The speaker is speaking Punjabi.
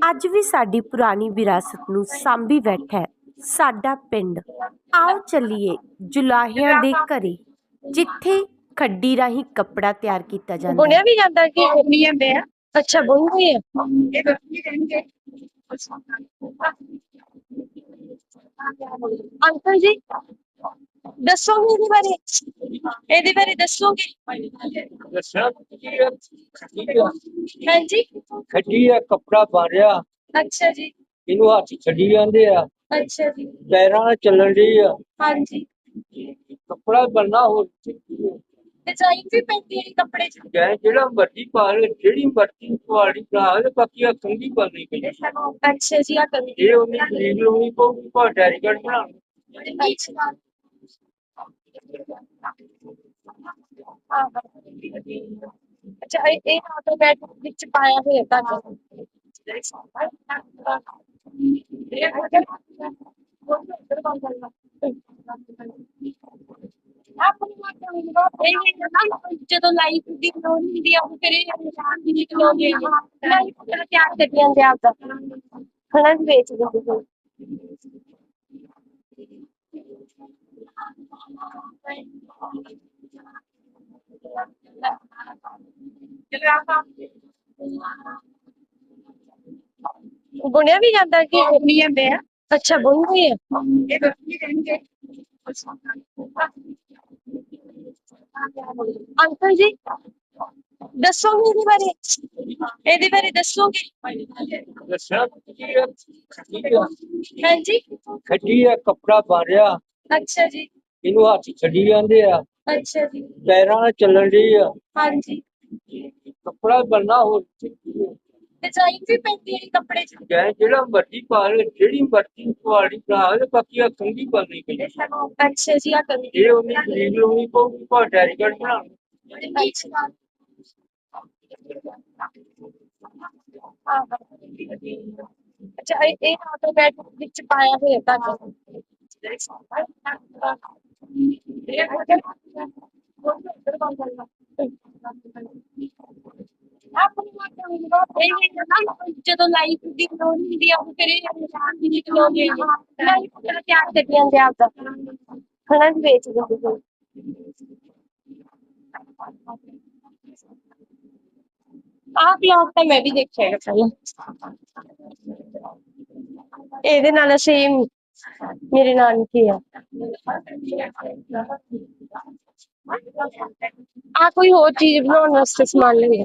ਅੱਜ ਵੀ ਸਾਡੀ ਪੁਰਾਣੀ ਵਿਰਾਸਤ ਨੂੰ ਸਾਂਭੀ ਬੈਠਾ ਸਾਡਾ ਪਿੰਡ। ਆਓ ਚੱਲੀਏ ਜੁਲਾਹਿਆਂ ਦੇ ਘਰੇ, ਜਿੱਥੇ ਖੱਡੀ ਰਾਹੀਂ ਕੱਪੜਾ ਤਿਆਰ ਕੀਤਾ ਜਾਂਦਾ ਹੈ। ਬੁਣਿਆ ਵੀ ਜਾਂਦਾ ਕਿ ਨਹੀਂ ਜਾਂਦੇ ਆ? ਅੱਛਾ ਬੁਣਦੇ ਆ? ਇਹ ਅੰਕਲ ਜੀ ਦੱਸੋਗੇ ਇਹਦੇ ਬਾਰੇ। ਇਹਦੇ ਬਾਰੇ ਦੱਸੋਗੇ? ਦੱਸਣਾ ਕੀ ਹੈ ਖੱਡੀ ਆ ਹਾਂਜੀ। ਖੱਡੀ ਆ ਕੱਪੜਾ ਬਾਰਿਆ। ਅੱਛਾ ਜੀ। ਇਹਨੂੰ ਹੱਥ ਛੱਡੀ ਜਾਂਦੇ ਆ। ਅੱਛਾ ਜੀ। ਪੈਰਾਂ ਨਾਲ ਚੱਲਣ ਦੀ ਆ। ਹਾਂਜੀ। ਕੱਪੜਾ ਬਣਨਾ ਹੋਰ ਡਿਜ਼ਾਈਨ ਵੀ ਪੈਂਦੀ ਹੈ ਕੱਪੜੇ 'ਚ? ਚਾਹੇ ਜਿਹੜਾ ਮਰਜ਼ੀ ਪਾ ਲੈ ਜਿਹੜੀ ਮਰਜ਼ੀ ਕੁਆਲਿਟੀ ਬਣਾ ਲੈ ਬਾਕੀ ਆ ਕੰਗੀ ਕਰਨੀ ਪਈ ਅੱਛਾ ਜੀ ਆ ਕਰੀ ਇਹ ਉਹਨੇ ਖਰੀਦ ਲਾਉਣੀ ਪਊਗੀ ਪਾ ਡੈਰੀਕਟ ਬਣਾ ਅੱਛਾ ਅੱਛਾ, ਇਹ ਇਹ ਆਟੋਮੈਟਿਕ ਵਿੱਚ ਪਾਇਆ ਹੋਇਆ ਤਾਂ ਜਦੋਂ ਲਾਈਫ ਦੀ ਲੋੜ ਹੁੰਦੀ ਆ, ਉਹ ਕਰੇ ਨਿਸ਼ਾਨ ਦੀ ਨਿਕਲੋਗੇ ਲਾਈਫ ਕਿਹੜਾ ਤਿਆਰ ਕਰੀ ਜਾਂਦੇ ਆਪਦਾ ਹਣਾ ਵੇਚ ਦਿੰਦੇ ਕੋਈ ਬੁਣਿਆ ਵੀ ਜਾਂਦਾ ਕਿ ਨਹੀਂ ਜਾਂਦੇ ਆ। ਅੱਛਾ ਬੁਣਦੇ ਆ। ਇਹ ਤਾਂ ਕੀ ਕਹਿੰਦੇ ਅੰਕਲ ਜੀ ਦੱਸੋਗੇ ਇਹਦੇ ਬਾਰੇ? ਇਹਦੇ ਬਾਰੇ ਦੱਸੋਗੇ? ਦੱਸਣਾ ਕੀ ਹੈ ਖੱਡੀ ਆ ਹਾਂਜੀ। ਖੱਡੀ ਆ ਕੱਪੜਾ ਬਾਰਿਆ। ਅੱਛਾ ਜੀ। ਇਹਨੂੰ ਹੱਥ ਛੱਡੀ ਜਾਂਦੇ ਆ। ਅੱਛਾ ਜੀ। ਪੈਰਾਂ ਨਾਲ ਚੱਲਣ ਦੀ ਆ। ਹਾਂਜੀ। ਕੱਪੜਾ ਬਣਨਾ ਹੋਰ ਡਿਜ਼ਾਈਨ ਵੀ ਪੈਂਦੀ ਹੈ ਕੱਪੜੇ 'ਚ। ਚਾਹੇ ਜਿਹੜਾ ਮਰਜ਼ੀ ਪਾ ਲੈ ਜਿਹੜੀ ਮਰਜ਼ੀ ਕੁਆਲਿਟੀ ਬਣਾ ਲੈ ਬਾਕੀ ਆ ਕੰਗੀ ਕਰਨੀ ਪਈ ਅੱਛਾ ਜੀ ਆ ਕਰੀ ਇਹ ਉਹਨੇ ਖਰੀਦ ਲਾਉਣੀ ਪਊਗੀ ਪਾ ਡੈਰੀਕਟ ਬਣਾ ਅੱਛਾ ਅੱਛਾ ਇਹ ਇਹ ਆਟੋਮੈਟਿਕ ਵਿੱਚ ਪਾਇਆ ਹੋਇਆ ਤਾਂ। ਜਦੋਂ ਲਾਈਫ ਦੀ ਲੋੜ ਹੁੰਦੀ ਆ, ਉਹ ਕਰੇ ਨਿਸ਼ਾਨ ਦੀ ਨਿਕਲੋਗੇ ਲਾਈਫ ਕਿਹੜਾ ਤਿਆਰ ਕਰੀ ਜਾਂਦੇ ਆਪਦਾ। ਹਣਾ ਵੇਚ ਦਿੰਦੇ ਕੋਈ ਆਹ ਬਲੌਗ ਤਾਂ ਮੈਂ ਵੀ ਦੇਖਿਆ ਪਹਿਲਾਂ। ਇਹਦੇ ਨਾਲ ਸੇਮ ਮੇਰੇ ਨਾਨਕੀ ਆ। ਆ ਕੋਈ ਹੋਰ ਚੀਜ਼ ਬਣਾਉਣ ਵਾਸਤੇ ਸਮਾਨ ਲੈਂਦੇ